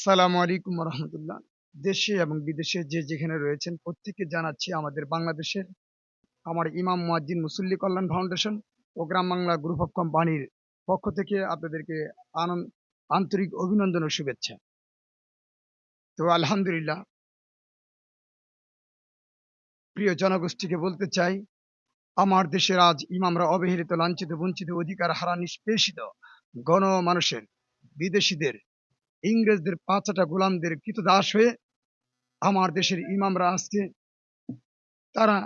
আসসালামু আলাইকুম রহমতুল্লাহ দেশে এবং বিদেশে যে যেখানে রয়েছেন, প্রত্যেককে জানাচ্ছি আমাদের বাংলাদেশের, আমার ইমাম মুয়াজ্জিন মুসল্লি কল্যাণ ফাউন্ডেশন ও গ্রাম বাংলা গ্রুপ অফ কোম্পানির পক্ষ থেকে আপনাদেরকে আনন্দ, আন্তরিক অভিনন্দন ও শুভেচ্ছা। তো আলহামদুলিল্লাহ, প্রিয় জনগোষ্ঠীকে বলতে চাই, আমার দেশের আজ ইমামরা অবহেলিত, লাঞ্ছিত, বঞ্চিত অধিকার হারা নিষ্পেষিত গণ মানুষের বিদেশিদের ইংরেজদের পাঁচাটা গোলামদের কৃতদাস হয়ে আমার দেশের ইমামরা আজকে তারা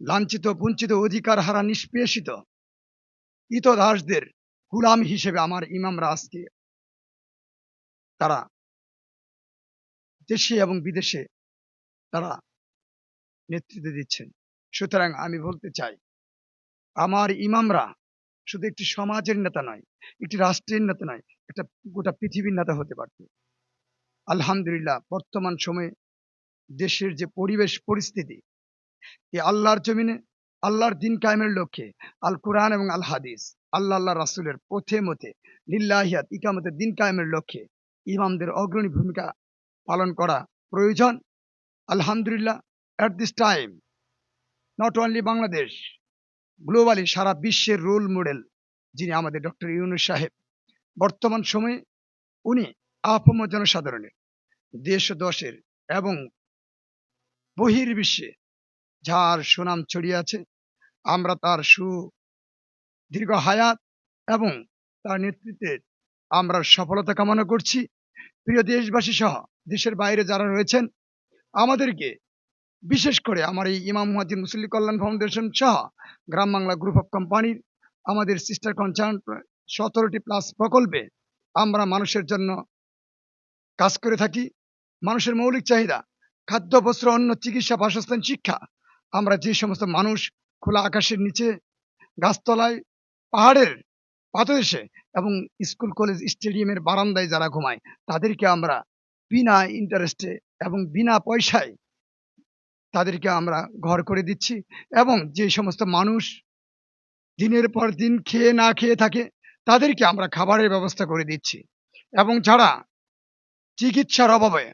লাঞ্ছিত, বঞ্চিত, অধিকার হারা, নিষ্পেষিত ইতদাসদের গুলাম হিসেবে আমার ইমামরা আজকে তারা দেশে এবং বিদেশে তারা নেতৃত্ব দিচ্ছেন। সুতরাং আমি বলতে চাই, আমার ইমামরা শুধু একটি সমাজের নেতা নয়, একটি রাষ্ট্রের নেতা নয়, একটা গোটা পৃথিবীর নেতা হতে পারত। আলহামদুলিল্লাহ, বর্তমান সময়ে দেশের যে পরিবেশ পরিস্থিতি এই আল্লাহর জমিনে, আল্লাহর দিন কায়েমের লক্ষ্যে আল কোরআন এবং আল হাদিস, আল্লাহ আল্লাহ রাসুলের পথে মতে লিল্লাহিয়াত ইকামতের দিন কায়েমের লক্ষ্যে ইমামদের অগ্রণী ভূমিকা পালন করা প্রয়োজন। আলহামদুলিল্লাহ at this time not only Bangladesh globally সারা বিশ্বের রোল মডেল যিনি আমাদের ডক্টর ইউনুস সাহেব। বর্তমান সময়ে উনি আপাম জনসাধারণের, দেশ দশের এবং বহির্বিশ্বে যার সুনাম ছড়িয়ে আছে, আমরা তার সু দীর্ঘ হায়াত এবং তার নেতৃত্বে আমরা সফলতা কামনা করছি। প্রিয় দেশবাসী সহ দেশের বাইরে যারা রয়েছেন, আমাদেরকে বিশেষ করে আমার এই ইমাম মুহাজির মুসল্লি কল্যাণ ফাউন্ডেশন সহ গ্রাম বাংলা গ্রুপ অফ কোম্পানির আমাদের সিস্টার কনসার্ন সতেরোটি প্লাস প্রকল্পে আমরা মানুষের জন্য কাজ করে থাকি। মানুষের মৌলিক চাহিদা, খাদ্য, বস্ত্র, অন্ন, চিকিৎসা, বাসস্থান, শিক্ষা। আমরা যে সমস্ত মানুষ খোলা আকাশের নিচে, গাছতলায়, পাহাড়ের পাদদেশে এবং স্কুল, কলেজ, স্টেডিয়ামের বারান্দায় যারা ঘুমায়, তাদেরকে আমরা বিনা ইন্টারেস্টে এবং বিনা পয়সায় তাদেরকে আমরা ঘর করে দিচ্ছি এবং যে সমস্ত মানুষ দিনের পর দিন খেয়ে না খেয়ে থাকে, তাদেরকে আমরা খাবারের ব্যবস্থা করে দিচ্ছি। এবং যারা চিকিৎসার অভাবে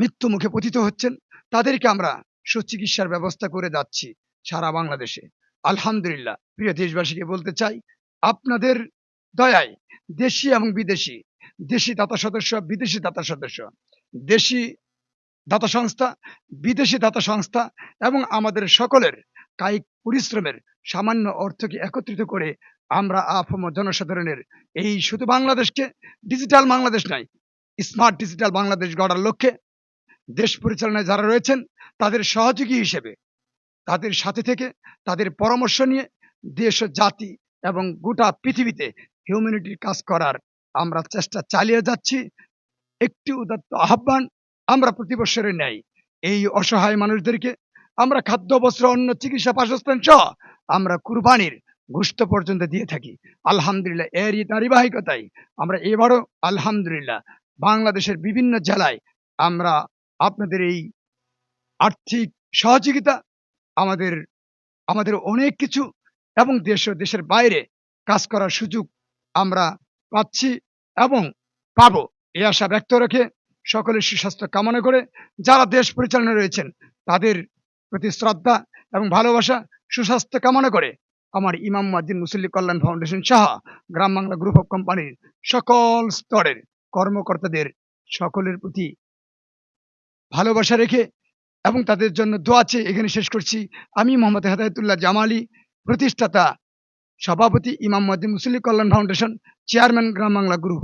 মৃত্যু মুখে পতিত হচ্ছেন, তাদেরকে আমরা সুচিকিৎসার ব্যবস্থা করে যাচ্ছি সারা বাংলাদেশে। আলহামদুলিল্লাহ, প্রিয় দেশবাসীকে বলতে চাই, আপনাদের দয়ায় দেশি এবং বিদেশি, দেশি দাতা সদস্য, বিদেশি দাতা সদস্য, দেশি দাতা সংস্থা বিদেশি দাতা সংস্থা এবং আমাদের সকলের কায়িক পরিশ্রমের সামান্য অর্থকে একত্রিত করে আমরা আফম জনসাধারণের এই শুধু বাংলাদেশকে ডিজিটাল বাংলাদেশ নয়, স্মার্ট ডিজিটাল বাংলাদেশ গড়ার লক্ষ্যে দেশ পরিচালনায় যারা রয়েছেন, তাদের সহযোগী হিসেবে, তাদের সাথে থেকে তাদের পরামর্শ নিয়ে দেশ জাতি এবং গোটা পৃথিবীতে হিউম্যানিটির কাজ করার আমরা চেষ্টা চালিয়ে যাচ্ছি। একটি উদাত্ত আহ্বান আমরা প্রতি বছরের ন্যায় এই অসহায় মানুষদেরকে আমরা খাদ্য, বস্ত্র অন্য চিকিৎসা, বাসস্থান সহ আমরা কুরবানির ঘুষত পর্যন্ত দিয়ে থাকি। আলহামদুলিল্লাহ, এরই ধারাবাহিকতায় আমরা এবারও আলহামদুলিল্লাহ বাংলাদেশের বিভিন্ন জেলায় আমরা আপনাদের এই আর্থিক সহযোগিতা, আমাদের আমাদের অনেক কিছু এবং দেশ ও দেশের বাইরে কাজ করার সুযোগ আমরা পাচ্ছি এবং পাবো। এই আশা ব্যক্ত রেখে সকলের সুস্বাস্থ্য কামনা করে যারা দেশ পরিচালনা রয়েছেন, তাদের প্রতি শ্রদ্ধা এবং ভালোবাসা, সুস্বাস্থ্য কামনা করে আমার ইমাম মাদ্দিন মুসল্লি কল্যাণ ফাউন্ডেশন সহ গ্রাম বাংলা গ্রুপ অফ কোম্পানির সকল স্তরের কর্মকর্তাদের সকলের প্রতি ভালোবাসা রেখে এবং তাদের জন্য দোয়া চেয়ে এখানে শেষ করছি। আমি মোহাম্মদ হেদায়তুল্লাহ জামালি, প্রতিষ্ঠাতা সভাপতি ইমাম মদ্দিন মুসল্লি কল্যাণ foundation, chairman Gram Bangla group.